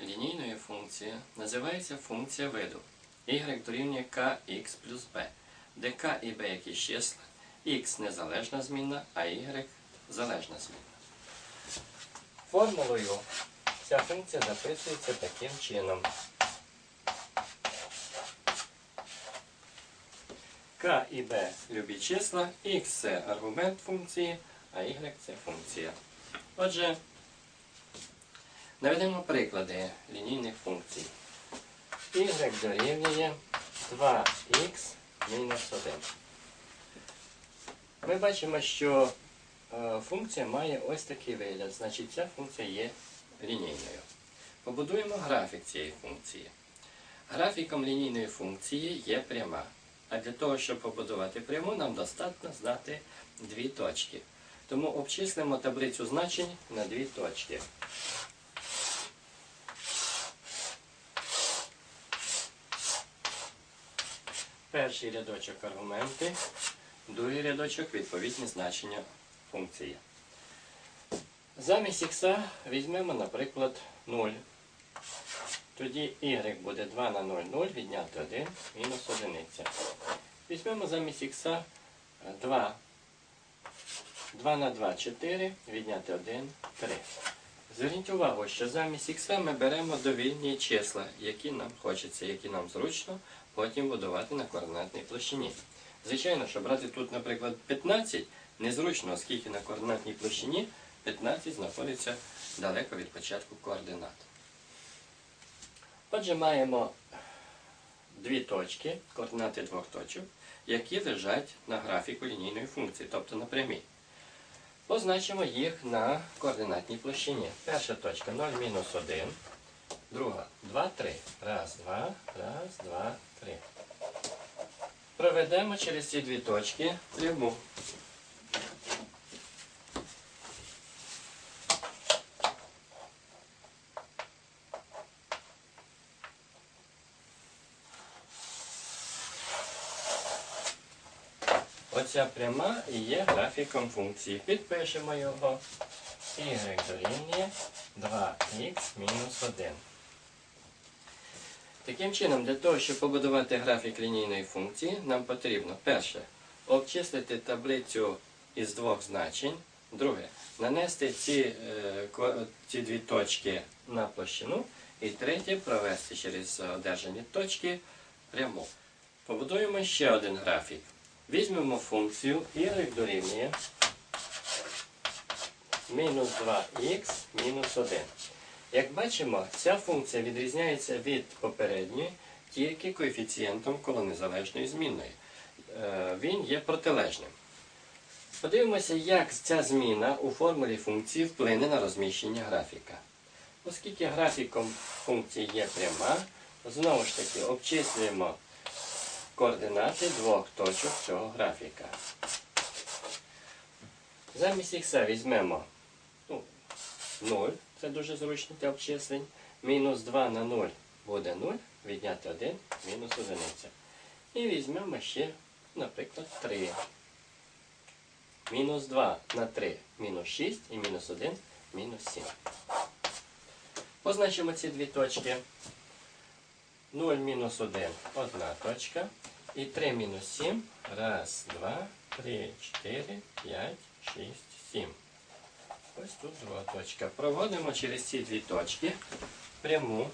лінійної функції називається функція виду y дорівнює kx плюс b, де k і b якісь числа, x незалежна змінна, а y залежна змінна. Формулою ця функція записується таким чином. К і b любі числа, x це аргумент функції, а y це функція. Отже, наведемо приклади лінійних функцій. y дорівнює 2x мінус 1. Ми бачимо, що е, функція має ось такий вигляд, значить ця функція є лінійною. Побудуємо графік цієї функції. Графіком лінійної функції є пряма. А для того, щоб побудувати пряму, нам достатньо знати дві точки. Тому обчислимо таблицю значень на дві точки. Перший рядочок аргументи, другий рядочок відповідні значення функції. Замість х візьмемо, наприклад, 0. Тоді y буде 2 на 0, 0, відняти 1, мінус 1. Візьмемо замість х 2. 2 на 2, 4, відняти 1, 3. Зверніть увагу, що замість х ми беремо довільні числа, які нам хочеться, які нам зручно потім будувати на координатній площині. Звичайно, що брати тут, наприклад, 15 незручно, оскільки на координатній площині 15 знаходиться далеко від початку координат. Отже, маємо дві точки, координати двох точок, які лежать на графіку лінійної функції, тобто на прямій. Позначимо їх на координатній площині. Перша точка 0 мінус 1, друга 2, 3. Раз, два, раз, два, три. Проведемо через ці дві точки пряму. Оця пряма і є графіком функції. Підпишемо його. y дорівнює 2х мінус 1. Таким чином, для того, щоб побудувати графік лінійної функції, нам потрібно перше обчислити таблицю із двох значень. Друге, нанести ці, е, ці дві точки на площину. І третє, провести через одержані точки пряму. Побудуємо ще один графік. Візьмемо функцію y дорівнює мінус 2х мінус 1. Як бачимо, ця функція відрізняється від попередньої тільки коефіцієнтом коло незалежної змінної. Е, Він є протилежним. Подивимося, як ця зміна у формулі функції вплине на розміщення графіка. Оскільки графіком функції є пряма, знову ж таки обчислюємо координати двох точок цього графіка. Замість х візьмемо ну, 0, це дуже зручно для обчислень. Мінус 2 на 0 буде 0, відняти 1, мінус 1. І візьмемо ще, наприклад, 3. Мінус 2 на 3 мінус 6 і мінус 1 мінус 7. Позначимо ці дві точки. 0 мінус 1 одна точка. І 3 мінус 7. Раз, два, три, чотири, п'ять, шість, сім. Ось тут друга точка. Проводимо через ці дві точки пряму.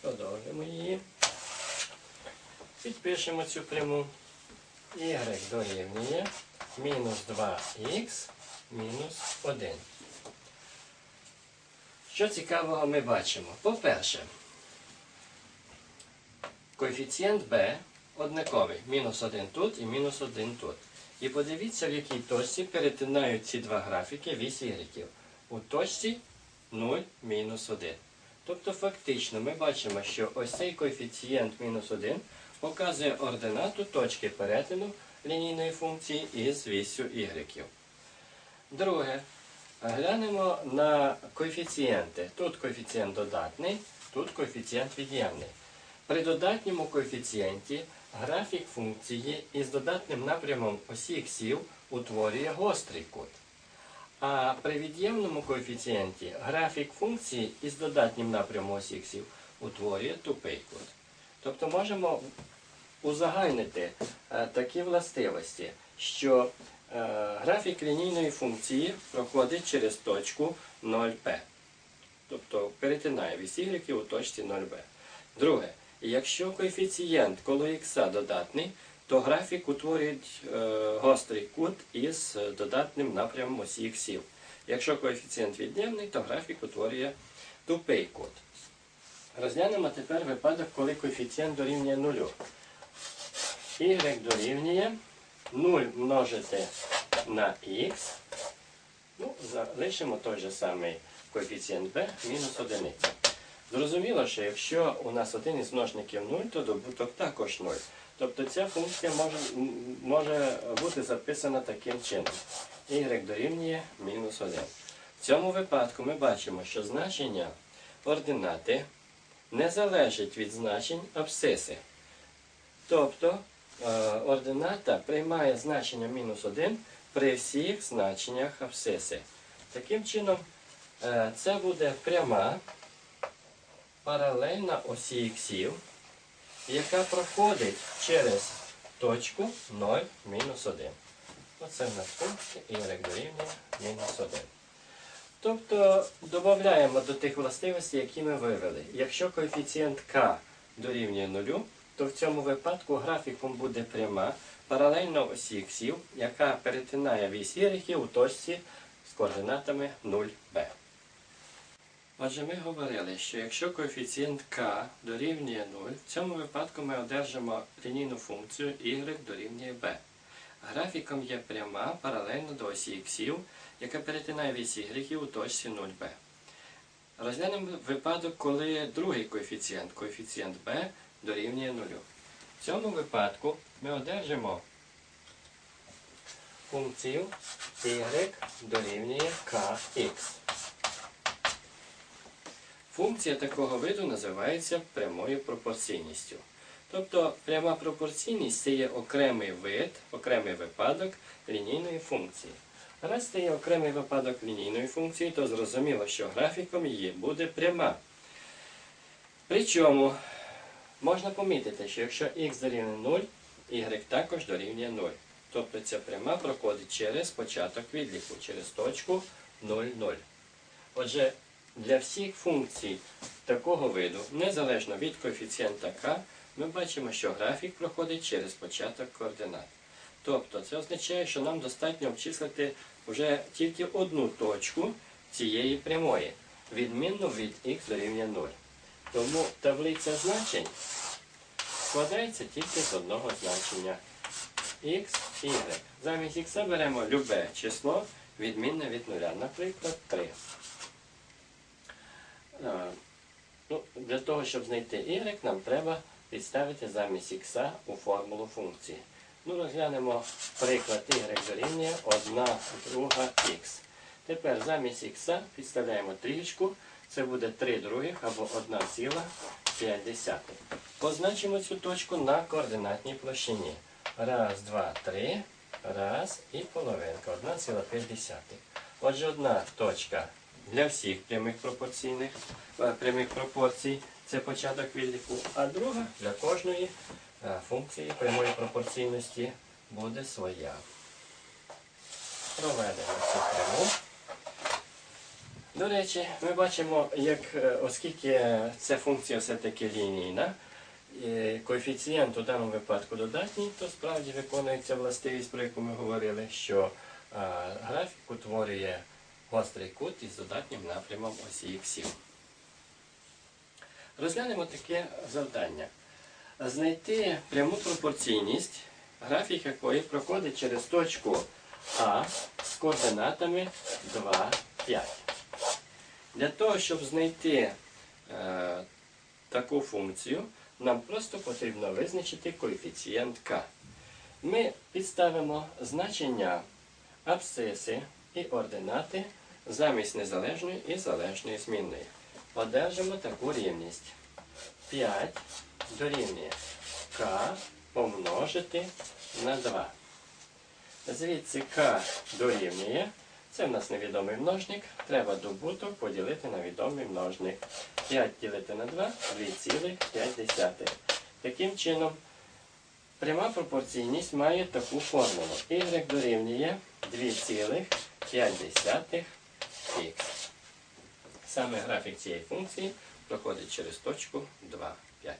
Продовжимо її. Підпишемо цю пряму. Y дорівнює мінус 2х мінус 1. Що цікавого ми бачимо? По-перше, коефіцієнт b однаковий. Мінус 1 тут і мінус 1 тут. І подивіться, в якій точці перетинають ці два графіки вісь y. У точці 0, мінус 1. Тобто фактично ми бачимо, що ось цей коефіцієнт мінус 1 показує ординату точки перетину лінійної функції із вісю y. Друге, глянемо на коефіцієнти. Тут коефіцієнт додатний, тут коефіцієнт від'ємний. При додатньому коефіцієнті графік функції із додатним напрямом осі іксів утворює гострий кут. А при від'ємному коефіцієнті графік функції із додатнім напрямом осі іксів утворює тупий кут. Тобто можемо узагальнити е, такі властивості, що графік лінійної функції проходить через точку 0p. Тобто перетинає вісь y у точці 0b. Друге, якщо коефіцієнт коло х додатний, то графік утворює е, гострий кут із е, додатним напрямом осі іксів. Якщо коефіцієнт від'ємний, то графік утворює тупий кут. Розглянемо тепер випадок, коли коефіцієнт дорівнює нулю. y дорівнює 0 множити на х. Ну, залишимо той же самий коефіцієнт b мінус одиниця. Зрозуміло, що якщо у нас один із множників 0, то добуток також 0. Тобто ця функція може, може бути записана таким чином. y дорівнює мінус 1. В цьому випадку ми бачимо, що значення ординати не залежить від значень абсциси. Тобто ордината приймає значення мінус 1 при всіх значеннях абсциси. Таким чином, е, це буде пряма паралельна осі іксів, яка проходить через точку 0 мінус 1. Оце в нас функція y дорівнює мінус 1. Тобто додаємо до тих властивостей, які ми вивели. Якщо коефіцієнт k дорівнює 0, то в цьому випадку графіком буде пряма паралельно осі іксів, яка перетинає вісь y у точці з координатами 0b. Отже, ми говорили, що якщо коефіцієнт k дорівнює 0, в цьому випадку ми одержимо лінійну функцію y дорівнює b. Графіком є пряма паралельно до осі іксів, яка перетинає вісь y у точці 0b. Розглянемо випадок, коли другий коефіцієнт, коефіцієнт b, дорівнює 0. В цьому випадку ми одержимо функцію y дорівнює kx. Функція такого виду називається прямою пропорційністю. Тобто пряма пропорційність це є окремий вид, окремий випадок лінійної функції. Раз це є окремий випадок лінійної функції, то зрозуміло, що графіком її буде пряма. Причому можна помітити, що якщо х дорівнює 0, y також дорівнює 0. Тобто ця пряма проходить через початок відліку, через точку 0, 0. Отже, для всіх функцій такого виду, незалежно від коефіцієнта k, ми бачимо, що графік проходить через початок координат. Тобто це означає, що нам достатньо обчислити вже тільки одну точку цієї прямої, відмінно від х дорівнює 0. Тому таблиця значень складається тільки з одного значення x, y. Замість х беремо любе число, відмінне від нуля, наприклад, 3. Е, Ну, для того, щоб знайти y, нам треба підставити замість х у формулу функції. Ну, розглянемо приклад y дорівнює 1 друга х. Тепер замість х підставляємо трієчку, це буде 3 других або 1,5. Позначимо цю точку на координатній площині. Раз, два, три, раз і половинка, 1,5. Отже, одна точка для всіх прямих е, прямих пропорцій це початок відліку, а друга для кожної функції прямої пропорційності буде своя. Проведемо цю пряму. До речі, ми бачимо, як, е, оскільки ця функція все-таки лінійна, коефіцієнт у даному випадку додатній, то справді виконується властивість, про яку ми говорили, що графік утворює гострий кут із додатнім напрямом осі іксів. Розглянемо таке завдання. Знайти пряму пропорційність, графік якої проходить через точку А з координатами 2, 5. Для того, щоб знайти е, таку функцію, нам просто потрібно визначити коефіцієнт k. Ми підставимо значення абсциси і ординати замість незалежної і залежної змінної. Одержимо таку рівність. 5 дорівнює k помножити на 2. Звідси k дорівнює. Це в нас невідомий множник. Треба добуток поділити на відомий множник. 5 ділити на 2 2,5. Таким чином, пряма пропорційність має таку формулу. y дорівнює 2,5х. Саме графік цієї функції проходить через точку 2, 5.